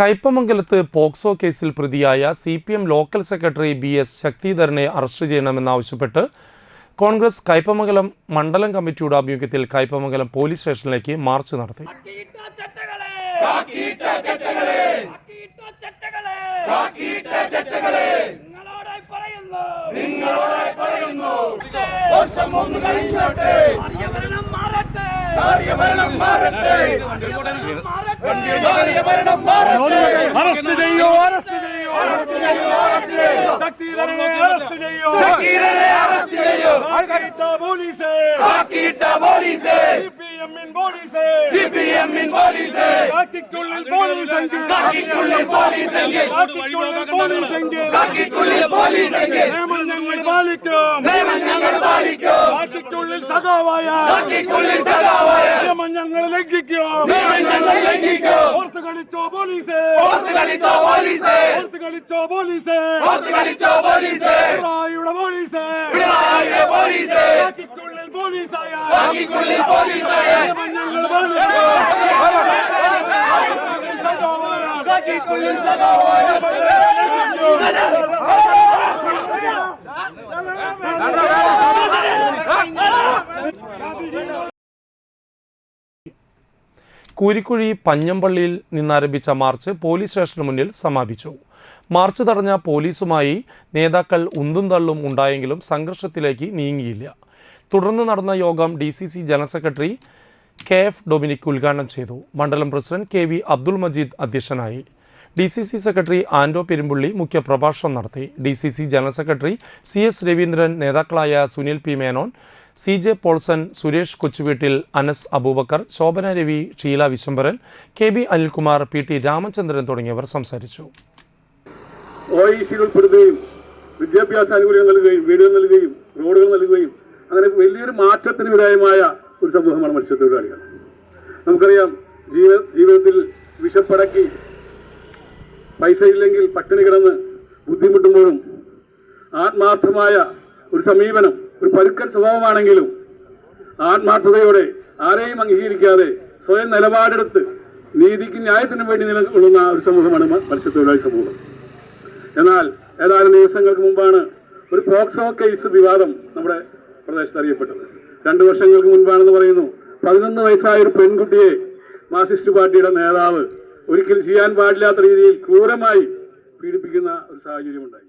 കയ്പമംഗലത്ത് POCSO കേസിൽ പ്രതിയായ C P M local secretary B S ശക്തിധരനെ arrest ചെയ്യണമെന്നാവശ്യപ്പെട്ട് കോൺഗ്രസ് കയ്പമംഗലം മണ്ഡലം കമ്മിറ്റിയുടെ ആഭിമുഖ്യത്തിൽ കയ്പമംഗലം പോലീസ് സ്റ്റേഷനിലേക്ക് മാർച്ച് നടത്തി. നിങ്ങളോടായി പറയുന്നു. വർഷം ഒന്ന് കഴിഞ്ഞോട്ടെ. ഭരണം ചെയ്യോ. അറസ്റ്റ് ചെയ്യോ. അറസ്റ്റ് ചെയ്യോ അറസ്റ്റ് ചെയ്യോ. ശക്തിധരനെ അറസ്റ്റ് ചെയ്യൂ. ശക്തിധരനെ അറസ്റ്റ് ചെയ്യൂ. കാക്കിയിട്ട പോലീസ്. കാക്കിയിട്ട പോലീസ്. സി പി എമ്മിൻ പോലീസ്. സി പി എമ്മിൻ പോലീസ്. കാക്കിക്കുള്ളിൽ പോലീസ് എങ്കിൽ കാക്കിക്കുള്ളിൽ പോലീസ് എങ്കിൽ കാക്കിക്കുള്ളിൽ പോലീസ് എങ്കിൽ കാക്കിക്കുള്ളിൽ പോലീസ് എങ്കിൽ നിയമം ഞങ്ങൾ പാലിക്കും. നിയമം ഞങ്ങൾ പാലിക്കും. സദാവായ. നിയമം ഞങ്ങൾ ലംഘിക്കും. ഓർത്ത് കളിച്ചോ പോലീസ്. ഓർത്ത് കളിച്ചോ പോലീസ്. ഓർത്ത് കളിച്ചോ പോലീസ്. ഓർത്ത് കളിച്ചോ പോലീസ്. പിണറായിയുടെ പോലീസ്. പിണറായിയുടെ പോലീസ്. കാക്കിക്കുള്ളിൽ പോലീസായ. കാക്കിക്കുള്ളിൽ പോലീസായ. നിയമം ഞങ്ങൾ പാലിക്കും. സഖാവായ കാക്കിക്കുള്ളിൽ സദാവായ. കൂരിക്കുഴി പഞ്ഞമ്പള്ളിയിൽ നിന്നാരംഭിച്ച മാർച്ച് പോലീസ് സ്റ്റേഷന് മുന്നിൽ സമാപിച്ചു. മാർച്ച് തടഞ്ഞ പോലീസുമായി നേതാക്കൾ ഉന്തും തള്ളും ഉണ്ടായെങ്കിലും സംഘർഷത്തിലേക്ക് നീങ്ങിയില്ല. തുടർന്ന് നടന്ന യോഗം D C C general secretary K F Dominic ഉദ്ഘാടനം ചെയ്തു. മണ്ഡലം president K V Abdul Majeed അധ്യക്ഷനായി. D C C secretary Ando Perumpully മുഖ്യപ്രഭാഷണം നടത്തി. D C C general secretary C S Raveendran നേതാക്കളായ Sunil P Menon C J Paulson Suresh Kochuveettil Anas Aboobacker Shobhana Ravi Sheela Viswambharan K B Anilkumar P T Ramachandran തുടങ്ങിയവർ സംസാരിച്ചു. വിദ്യാഭ്യാസ ആനുകൂല്യം നൽകുകയും വീടുകൾ നൽകുകയും റോഡുകൾ നൽകുകയും അങ്ങനെ വലിയൊരു മാറ്റത്തിന് വിധേയമായ ഒരു സമൂഹമാണ് മത്സ്യത്തൊഴിലാളികൾ. നമുക്കറിയാം ജീവ ജീവിതത്തിൽ വിശപ്പടക്കി പൈസ ഇല്ലെങ്കിൽ പട്ടിണി കിടന്ന് ബുദ്ധിമുട്ടുമ്പോഴും ആത്മാർത്ഥമായ ഒരു സമീപനം ഒരു പരുക്കൻ സ്വഭാവമാണെങ്കിലും ആത്മാർത്ഥതയോടെ ആരെയും അംഗീകരിക്കാതെ സ്വയം നിലപാടെടുത്ത് നീതിക്ക് ന്യായത്തിനും വേണ്ടി നിലകൊള്ളുന്ന ഒരു സമൂഹമാണ് മത്സ്യത്തൊഴിലാളി സമൂഹം. എന്നാൽ ഏതാനും ദിവസങ്ങൾക്ക് മുമ്പാണ് ഒരു പോക്സോ കേസ് വിവാദം നമ്മുടെ പ്രദേശത്ത് അറിയപ്പെട്ടത്. രണ്ടു വർഷങ്ങൾക്ക് മുൻപാണെന്ന് പറയുന്നു. പതിനൊന്ന് വയസ്സായ ഒരു പെൺകുട്ടിയെ മാർസിസ്റ്റ് പാർട്ടിയുടെ നേതാവ് ഒരിക്കലും ചെയ്യാൻ പാടില്ലാത്ത രീതിയിൽ ക്രൂരമായി പീഡിപ്പിക്കുന്ന ഒരു സാഹചര്യമുണ്ടായി.